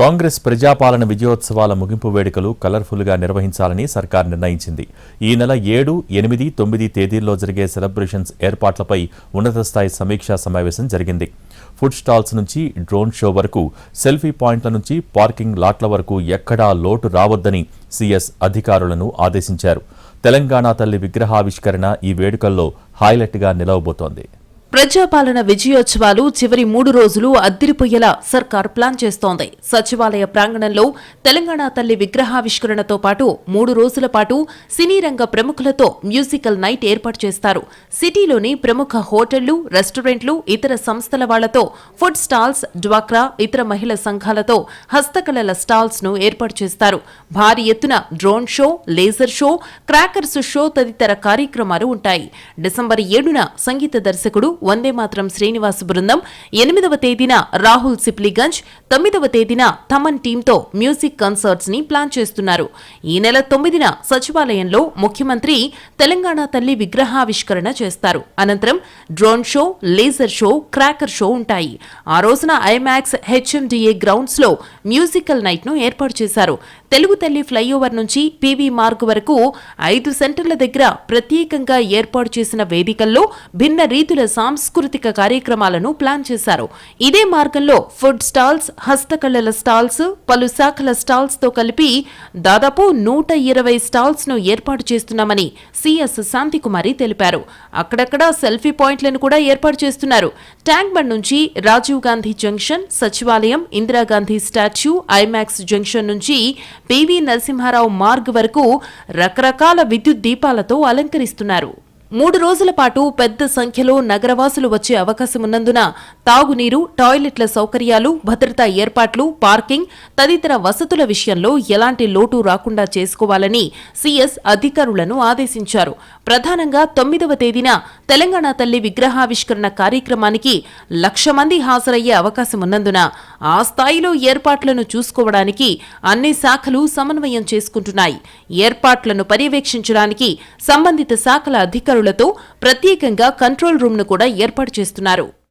కాంగ్రెస్ ప్రజాపాలన విజయోత్సవాల ముగింపు వేడుకలు కలర్ఫుల్గా నిర్వహించాలని సర్కార్ నిర్ణయించింది. ఈ నెల ఏడు ఎనిమిది తొమ్మిది తేదీల్లో జరిగే సెలబ్రేషన్స్ ఏర్పాట్లపై ఉన్నత స్థాయి సమీక్షా సమావేశం జరిగింది. ఫుడ్ స్టాల్స్ నుంచి డ్రోన్ షో వరకు సెల్ఫీ పాయింట్ల నుంచి పార్కింగ్ లాట్ల వరకు ఎక్కడా లోటు రావద్దని సీఎస్ అధికారులను ఆదేశించారు. తెలంగాణ తల్లి విగ్రహావిష్కరణ ఈ వేడుకల్లో హైలైట్గా నిలవబోతోంది. ప్రజాపాలన విజయోత్సవాలు చివరి మూడు రోజులు అద్దిరిపోయేలా సర్కార్ ప్లాన్ చేస్తోంది. సచివాలయ ప్రాంగణంలో తెలంగాణ తల్లి విగ్రహావిష్కరణతో పాటు మూడు రోజుల పాటు సినీ రంగ ప్రముఖులతో మ్యూజికల్ నైట్ ఏర్పాటు చేస్తారు. సిటీలోని ప్రముఖ హోటళ్ళు రెస్టారెంట్లు ఇతర సంస్థల వాళ్ళతో ఫుడ్ స్టాల్స్ డ్వాక్రా ఇతర మహిళ సంఘాలతో హస్తకళల స్టాల్స్ను ఏర్పాటు చేస్తారు. భారీ ఎత్తున drone show laser show crackers show తదితర కార్యక్రమాలు ఉంటాయి. డిసెంబర్ ఏడున సంగీత దర్శకుడు వందే మాత్రం శ్రీనివాస్ బృందం. ఎనిమిదవ తేదీన రాహుల్ సిప్లిగంజ్ తొమ్మిదవ తేదీన థమన్ టీంతో మ్యూజిక్ కన్సర్ట్స్ని ప్లాన్ చేస్తున్నారు. ఈ నెల తొమ్మిదిన సచివాలయంలో ముఖ్యమంత్రి తెలంగాణ తల్లి విగ్రహావిష్కరణ చేస్తారు. అనంతరం drone show laser show cracker show ఉంటాయి. ఆ రోజున ఐమాక్స్ హెచ్ఎండిఏ గ్రౌండ్స్లో మ్యూజికల్ నైట్ను ఏర్పాటు చేశారు. తెలుగు తల్లి ఫ్లైఓవర్ నుంచి పీవీ మార్గ్ వరకు ఐదు సెంటర్ల దగ్గర ప్రత్యేకంగా ఏర్పాటు చేసిన వేదికల్లో భిన్న రీతుల సాంస్కృతిక కార్యక్రమాలను ప్లాన్ చేశారు. ఇదే మార్గంలో ఫుడ్ స్టాల్స్ హస్తకళల స్టాల్స్ పలు శాఖల స్టాల్స్తో కలిపి దాదాపు నూట ఇరవై స్టాల్స్ను ఏర్పాటు చేస్తున్నామని సిఎస్ శాంతికుమారి తెలిపారు. అక్కడక్కడ సెల్ఫీ పాయింట్లను కూడా ఏర్పాటు చేస్తున్నారు. ట్యాంక్ బండ్ నుంచి రాజీవ్ గాంధీ జంక్షన్ సచివాలయం ఇందిరాగాంధీ స్టాచ్యూ ఐమాక్స్ జంక్షన్ నుంచి పివి నరసింహారావు మార్గ్ వరకు రకరకాల విద్యుత్ దీపాలతో అలంకరిస్తున్నారు. మూడు రోజుల పాటు పెద్ద సంఖ్యలో నగరవాసులు వచ్చే అవకాశం ఉన్నందున తాగునీరు టాయిలెట్ల సౌకర్యాలు భద్రతా ఏర్పాట్లు పార్కింగ్ తదితర వసతుల విషయంలో ఎలాంటి లోటు రాకుండా చేసుకోవాలని సీఎస్ అధికారులను ఆదేశించారు. ప్రధానంగా తొమ్మిదవ తేదీన తెలంగాణ తల్లి విగ్రహావిష్కరణ కార్యక్రమానికి లక్ష మంది హాజరయ్యే అవకాశం ఉన్నందున ఆ స్థాయిలో ఏర్పాట్లను చూసుకోవడానికి అన్ని శాఖలు సమన్వయం చేసుకుంటున్నాయి. ఏర్పాట్లను పర్యవేక్షించడానికి సంబంధిత శాఖల అధికారులతో ప్రత్యేకంగా కంట్రోల్ రూమ్ను కూడా ఏర్పాటు చేస్తున్నారు.